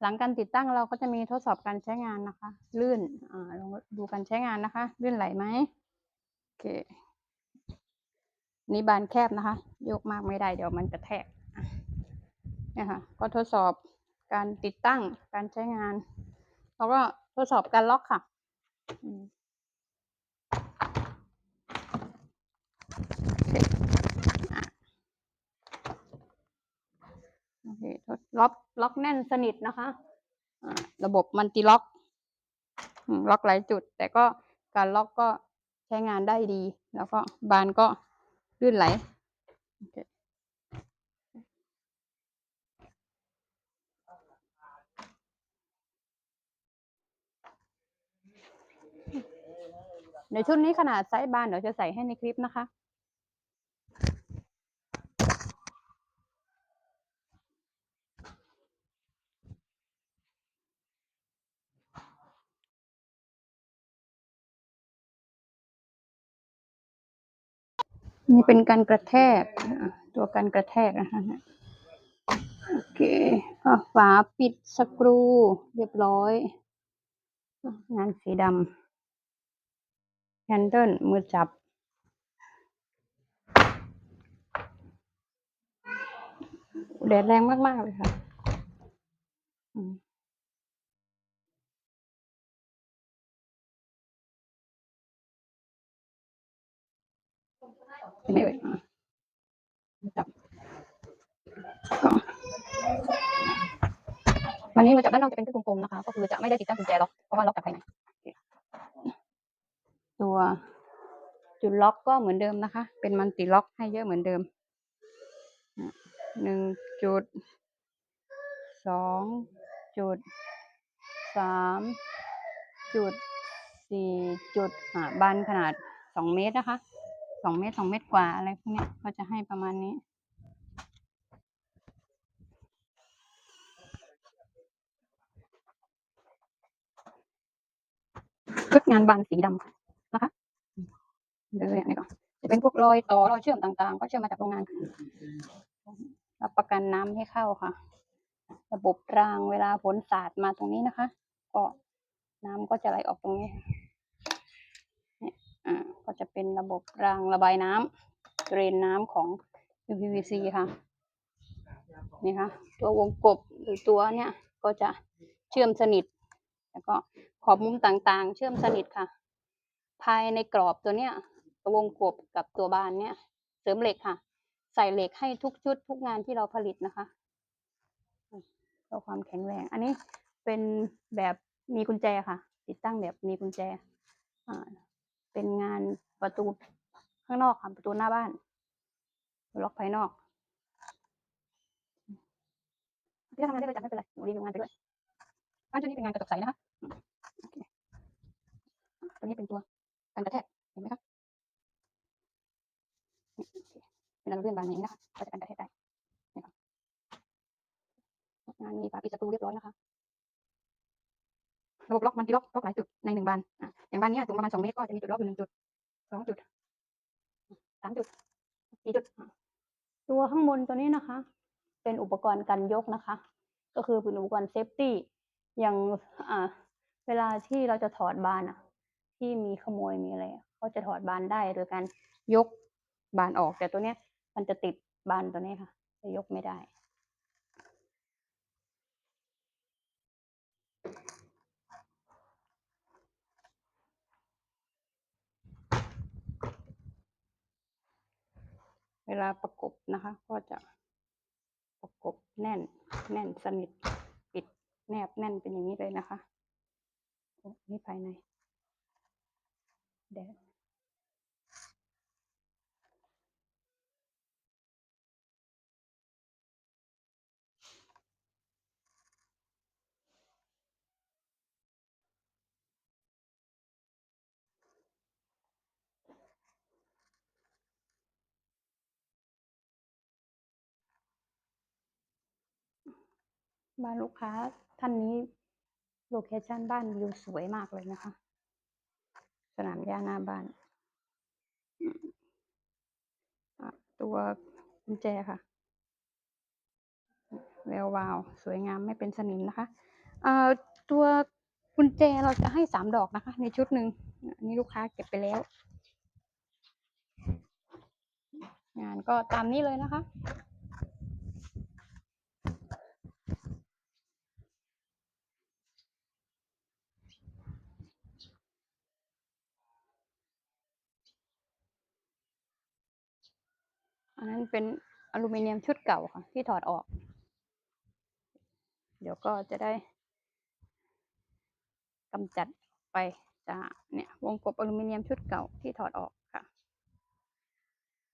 หลังการติดตั้งเราก็จะมีทดสอบการใช้งานนะคะ ลื่นอ่าลองดูการใช้งานนะคะ ลื่นไหลไหมโอเคนี่บานแคบนะคะ ยกมากไม่ได้เดี๋ยวมันจะแทกอะเนี่ยค่ะก็ทดสอบการติดตั้งการใช้งานแล้วก็ทดสอบการล็อกค่ะอืมโอเคอะโอเคทด ล็อกล็อกแน่นสนิทนะคะระบบมันติล็อกล็อกหลายจุด แต่ก็การล็อกก็ใช้งานได้ดี แล้วก็บานก็ลื่นไหลในชุดนี้ขนาดไซส์บานเดี๋ยวจะใส่ให้ในคลิปนะคะ นี่เป็นการกระแทกตัวการกระแทกนะคะโอเคก็ฝาปิดสกรูเรียบร้อย งานสีดำแฮนเดิลมือจับ แดดแรงมาก ๆ เลยค่ะ อืมเป็นไงเอ่ยอะจับก็วันนี้มือจับด้านนอกจะเป็นที่กลมๆนะคะ ก็คือจะไม่ได้ติดตั้งกุญแจล็อกเพราะว่าล็อกจากภายในโอเคตัวจุดล็อกก็เหมือนเดิมนะคะ เป็นมันติล็อกให้เยอะเหมือนเดิมอะหนึ่งจุดสองจุดสามจุดสี่จุดอ่าบานขนาดสองเมตรนะคะ สองเมตรสองเมตรกว่าอะไรพวกเนี้ยก็จะให้ประมาณนี้ ชุดงานบานสีดำนะคะเลยอันนี้ก็จะเป็นพวกรอยต่อรอยเชื่อมต่างๆ ก็เชื่อมมาจากโรงงานค่ะรับประกันน้ำให้เข้าค่ะ ระบบรางเวลาฝนสาดมาตรงนี้นะคะ ก็น้ำก็จะไหลออกตรงนี้ อ่าก็จะเป็นระบบรางระบายน้ำเดรนน้ำของ UPVC ค่ะนี่ค่ะ ตัววงกบหรือตัวเนี่ยก็จะเชื่อมสนิท แล้วก็ขอบมุมต่างๆ เชื่อมสนิทค่ะ ภายในกรอบตัวเนี้ย ตัววงกบกับตัวบานเนี่ย เสริมเหล็กค่ะ ใส่เหล็กให้ทุกชุดทุกงานที่เราผลิตนะคะเพื่อความแข็งแรง อันนี้เป็นแบบมีกุญแจค่ะ ติดตั้งแบบมีกุญแจอ่า เป็นงานประตูข้างนอกค่ะประตูหน้าบ้าน ล็อกภายนอกที่ทำงานได้ประจำไม่เป็นไรหนูรีวิวงานไปด้วยบ้านชุดนี้เป็นงานกระจกใสนะคะอืมโอเคตัวนี้เป็นตัวกันกระแทกเห็นไหมคะนี่โอเคเวลาเราเลื่อนบานอย่างนี้นะคะก็จะกันกระแทกได้นี่ค่ะงานมีฝาปิดสกรูเรียบร้อยนะคะ ระบบล็อกมันติล็อกล็อกหลายจุดในหนึ่งบานอย่างบานนี้สูงประมาณสองเมตรก็จะมีจุดล็อกอยู่หนึ่งจุดสองจุดสามจุดสี่จุด ตัวข้างบนตัวนี้นะคะ เป็นอุปกรณ์กันยกนะคะ ก็คือเป็นอุปกรณ์เซฟตี้อย่างอ่าเวลาที่เราจะถอดบานอะ ที่มีขโมยมีอะไรเขาจะถอดบานได้โดยการยกบานออกแต่ตัวเนี้ย มันจะติดบานตัวนี้ค่ะจะยกไม่ได้ เวลาประกบนะคะ ก็จะประกบแน่น แน่นสนิทปิดแนบแน่นเป็นอย่างนี้เลยนะคะโอ้นี่ภายในแดด บ้านลูกค้าท่านนี้โลเคชั่นบ้านวิวสวยมากเลยนะคะ สนามหญ้าหน้าบ้าน ตัวกุญแจค่ะแวววาว สวยงามไม่เป็นสนิมนะคะเอ่อตัวกุญแจเราจะให้สามดอกนะคะ ในชุดหนึ่งอันนี้ลูกค้าเก็บไปแล้ว งานก็ตามนี้เลยนะคะ อันนั้นเป็นอลูมิเนียมชุดเก่าค่ะ ที่ถอดออก เดี๋ยวก็จะได้กำจัดไปจากเนี่ยวงกบอลูมิเนียมชุดเก่าที่ถอดออก